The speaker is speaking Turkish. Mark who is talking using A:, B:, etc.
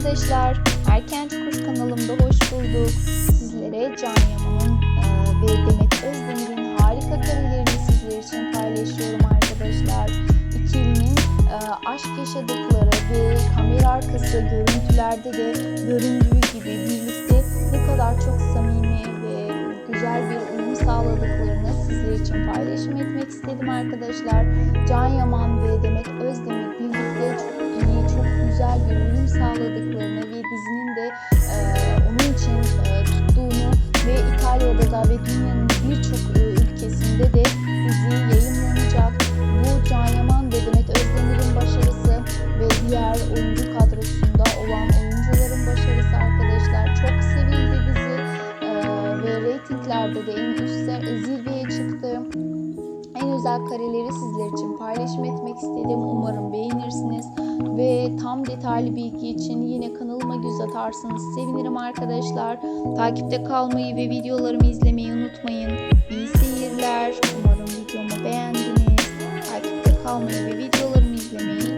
A: arkadaşlar. Erken Çukur kanalımda hoş bulduk. Sizlere Can Yaman'ın e, ve Demet Özdemir'in harika karelerini sizler için paylaşıyorum arkadaşlar. İkilinin e, aşk yaşadıkları ve kamera arkası görüntülerde de göründüğü gibi birlikte ne kadar çok samimi ve güzel bir uyum sağladıklarını sizler için paylaşım etmek istedim arkadaşlar. Can Yaman ve Demet Özdemir birlikte çok iyi, çok güzel bir uyum sağladıklarını ve dizinin de e, onun için e, tuttuğunu ve İtalya'da da ve dünyanın birçok e, ülkesinde de dizi yayınlanacak. Bu Can Yaman ve Demet Özdemir'in başarısı ve diğer oyuncu kadrosunda olan oyuncuların başarısı arkadaşlar. Çok sevildi dizi e, ve reytinglerde de en üst zirveye çıktı. Özel kareleri sizler için paylaşım etmek istedim. Umarım beğenirsiniz. Ve tam detaylı bilgi için yine kanalıma göz atarsanız sevinirim arkadaşlar. Takipte kalmayı ve videolarımı izlemeyi unutmayın. İyi seyirler. Umarım videomu beğendiniz. Takipte kalmayı ve videolarımı izlemeyi